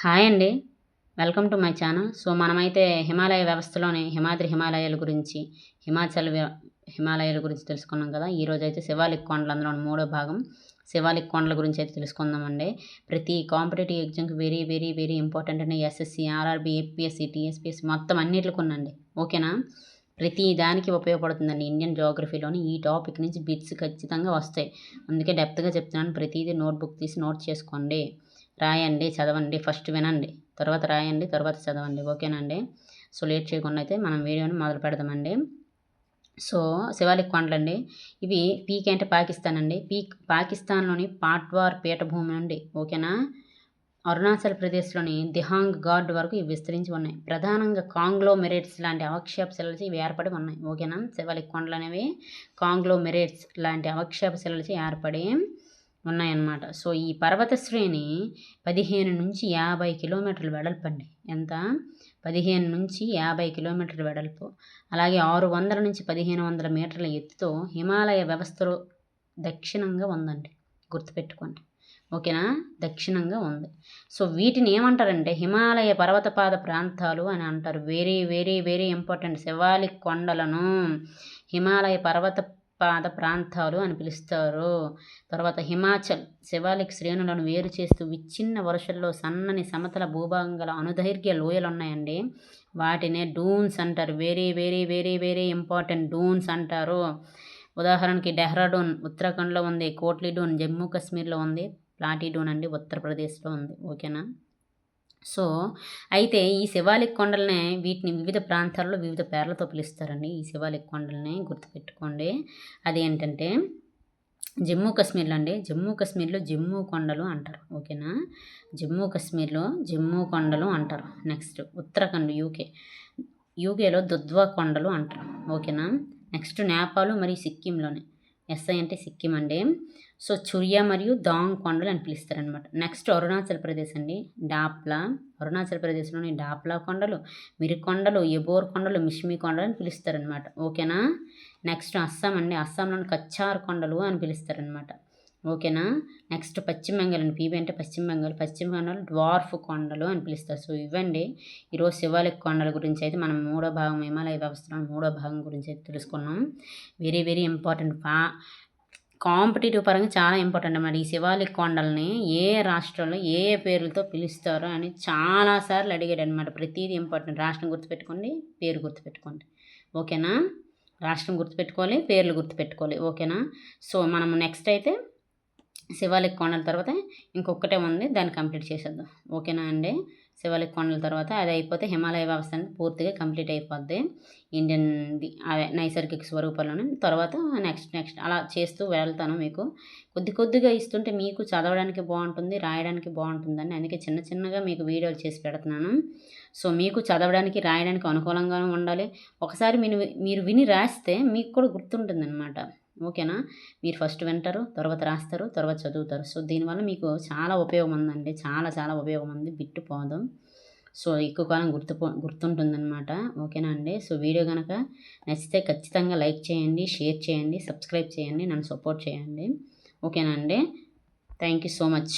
Hi అండి. Welcome to my channel. So మనమైతే హిమాలయ వ్యవస్థలోని హిమాద్రి హిమాలయాల గురించి హిమాచల్ హిమాలయాల గురించి తెలుసుకున్నాం కదా. ఈరోజు అయితే శివాలిక్ కొండలు అందులో మూడో భాగం. శివాలిక్ కొండల గురించి అయితే తెలుసుకుందామండి. ప్రతి కాంపిటేటివ్ ఎగ్జామ్కి వెరీ వెరీ వెరీ ఇంపార్టెంట్ అండి. ఎస్ఎస్సి ఆర్ఆర్బి ఏపీఎస్సి టీఎస్పీఎస్సి మొత్తం అన్నిటికి ఉందండి. ఓకేనా? ప్రతి దానికి ఉపయోగపడుతుందండి. ఇండియన్ జోగ్రఫీలోని ఈ టాపిక్ నుంచి బిట్స్ ఖచ్చితంగా వస్తాయి. అందుకే డెప్త్గా చెప్తున్నాను. ప్రతిదీ నోట్బుక్ తీసి నోట్ చేసుకోండి. రాయండి చదవండి ఫస్ట్ వినండి తర్వాత రాయండి తర్వాత చదవండి ఓకేనండి? సో లేట్ చేయకుండా అయితే మనం వీడియోని మొదలు పెడదామండి. సో శివాలిక్ కొండలండి ఇవి పీక్ అంటే పాకిస్తాన్ అండి పీక్ పాకిస్తాన్లోని పాట్వార్ పీఠభూమి అండి ఓకేనా? అరుణాచల్ ప్రదేశ్లోని దిహాంగ్ గార్డ్ వరకు ఇవి విస్తరించి ఉన్నాయి. ప్రధానంగా కాంగ్లో మెరేట్స్ లాంటి అవక్షేప శిలలచి ఇవి ఏర్పడి ఉన్నాయి ఓకేనా? శివాలిక్ కొండలు అనేవి కాంగ్లో మెరేట్స్ లాంటి అవక్షేప శిలలచి ఏర్పడి ఉన్నాయన్నమాట. సో ఈ పర్వత శ్రేణి పదిహేను నుంచి యాభై కిలోమీటర్లు వెడల్పండి ఎంత? పదిహేను నుంచి యాభై కిలోమీటర్ల వెడల్పు. అలాగే ఆరు వందల నుంచి పదిహేను వందల మీటర్ల ఎత్తుతో హిమాలయ వ్యవస్థలో దక్షిణంగా ఉందండి. గుర్తుపెట్టుకోండి. ఓకేనా? దక్షిణంగా ఉంది. సో వీటిని ఏమంటారంటే హిమాలయ పర్వతపాద ప్రాంతాలు అని అంటారు. Very very very important Shivalik కొండలను హిమాలయ పర్వత పాద ప్రాంతాలు అని పిలుస్తారు. తర్వాత హిమాచల్ శివాలిక్ శ్రేణులను వేరు చేస్తూ విచ్ఛిన్న వరుసల్లో సన్నని సమతల భూభాగం గల అనుదైర్ఘ్య లోయలు ఉన్నాయండి వాటినే డూన్స్ అంటారు. Very very very very important duns అంటారు. ఉదాహరణకి డెహ్రాడూన్ ఉత్తరాఖండ్లో ఉంది కోట్లీడూన్ జమ్మూ కాశ్మీర్లో ఉంది ప్లాటీడూన్ అండి ఉత్తరప్రదేశ్లో ఉంది. ఓకేనా? సో అయితే ఈ శివాలిక్ కొండలనే వీటిని వివిధ ప్రాంతాల్లో వివిధ పేర్లతో పిలుస్తారండి. ఈ శివాలిక్ కొండలని గుర్తుపెట్టుకోండి. అదేంటంటే జమ్మూ కాశ్మీర్లో అండి. జమ్మూ కాశ్మీర్లో జమ్మూ కొండలు అంటారు. ఓకేనా? జమ్మూ కాశ్మీర్లో జమ్మూ కొండలు అంటారు. Next Uttarakhand UK. యూకేలో దుద్వా కొండలు అంటారు. ఓకేనా? నెక్స్ట్ నేపాల్ మరియు సిక్కింలోనే. ఎస్ఐ అంటే సిక్కిం అండి. సో చురియా మరియు దాంగ్ కొండలు అని పిలుస్తారనమాట నెక్స్ట్ అరుణాచల్ ప్రదేశ్ అండి. డాప్లా. అరుణాచల్ ప్రదేశ్లోని డాప్లా కొండలు మిరికొండలు ఎబోర్ కొండలు మిష్మి కొండలు అని పిలుస్తారనమాట ఓకేనా నెక్స్ట్ అస్సాం అండి. అస్సాంలోని కచ్చార్ కొండలు అని పిలుస్తారనమాట ఓకేనా నెక్స్ట్ పశ్చిమ బెంగాల్ అండి. పీబీ అంటే పశ్చిమ బెంగాల్. పశ్చిమ బెంగాల్ డ్వార్ఫ్ కొండలు అని పిలుస్తారు. సో ఇవ్వండి. ఈరోజు శివాలిక్ కొండల గురించి అయితే మనం మూడో భాగం హిమాలయ వ్యవస్థలో మూడో భాగం గురించి అయితే తెలుసుకున్నాం. వెరీ వెరీ ఇంపార్టెంట్ పా కాంపిటేటివ్ పరంగా చాలా ఇంపార్టెంట్ అన్నమాట. ఈ శివాలిక్ కొండల్ని ఏ రాష్ట్రంలో ఏ ఏ పేర్లతో పిలుస్తారో అని చాలాసార్లు అడిగాడు అనమాట ప్రతిదీ ఇంపార్టెంట్. రాష్ట్రం గుర్తుపెట్టుకోండి పేరు గుర్తుపెట్టుకోండి. ఓకేనా? రాష్ట్రం గుర్తుపెట్టుకోవాలి పేర్లు గుర్తుపెట్టుకోవాలి. ఓకేనా? సో మనం నెక్స్ట్ అయితే శివాలిక్ కొండల తర్వాత ఇంకొకటే ఉంది. దాన్ని కంప్లీట్ చేసేద్దాం. ఓకేనా అండి? శివాలిక్ కొండల తర్వాత అది అయిపోతే హిమాలయ వ్యవస్థ అనేది పూర్తిగా కంప్లీట్ అయిపోద్ది. ఇండియన్ది అదే నైసర్గిక స్వరూపాలను తర్వాత నెక్స్ట్ నెక్స్ట్ అలా చేస్తూ వెళ్తాను మీకు. కొద్ది కొద్దిగా ఇస్తుంటే మీకు చదవడానికి బాగుంటుంది రాయడానికి బాగుంటుందని అందుకే చిన్న చిన్నగా మీకు వీడియోలు చేసి పెడుతున్నాను. సో మీకు చదవడానికి రాయడానికి అనుకూలంగా ఉండాలి. ఒకసారి మీరు మీరు విని రాస్తే మీకు కూడా గుర్తుంటుంది అనమాట ఓకేనా? మీరు ఫస్ట్ వింటారు తర్వాత రాస్తారు తర్వాత చదువుతారు. సో దీనివల్ల మీకు చాలా ఉపయోగం ఉందండి చాలా చాలా ఉపయోగం ఉంది బిట్టు పోదాం. సో ఎక్కువ కాలం గుర్తు గుర్తుంటుందన్నమాట. ఓకేనా అండి? సో వీడియో కనుక నచ్చితే ఖచ్చితంగా లైక్ చేయండి షేర్ చేయండి సబ్స్క్రైబ్ చేయండి నన్ను సపోర్ట్ చేయండి. ఓకేనా అండి? Thank you so much.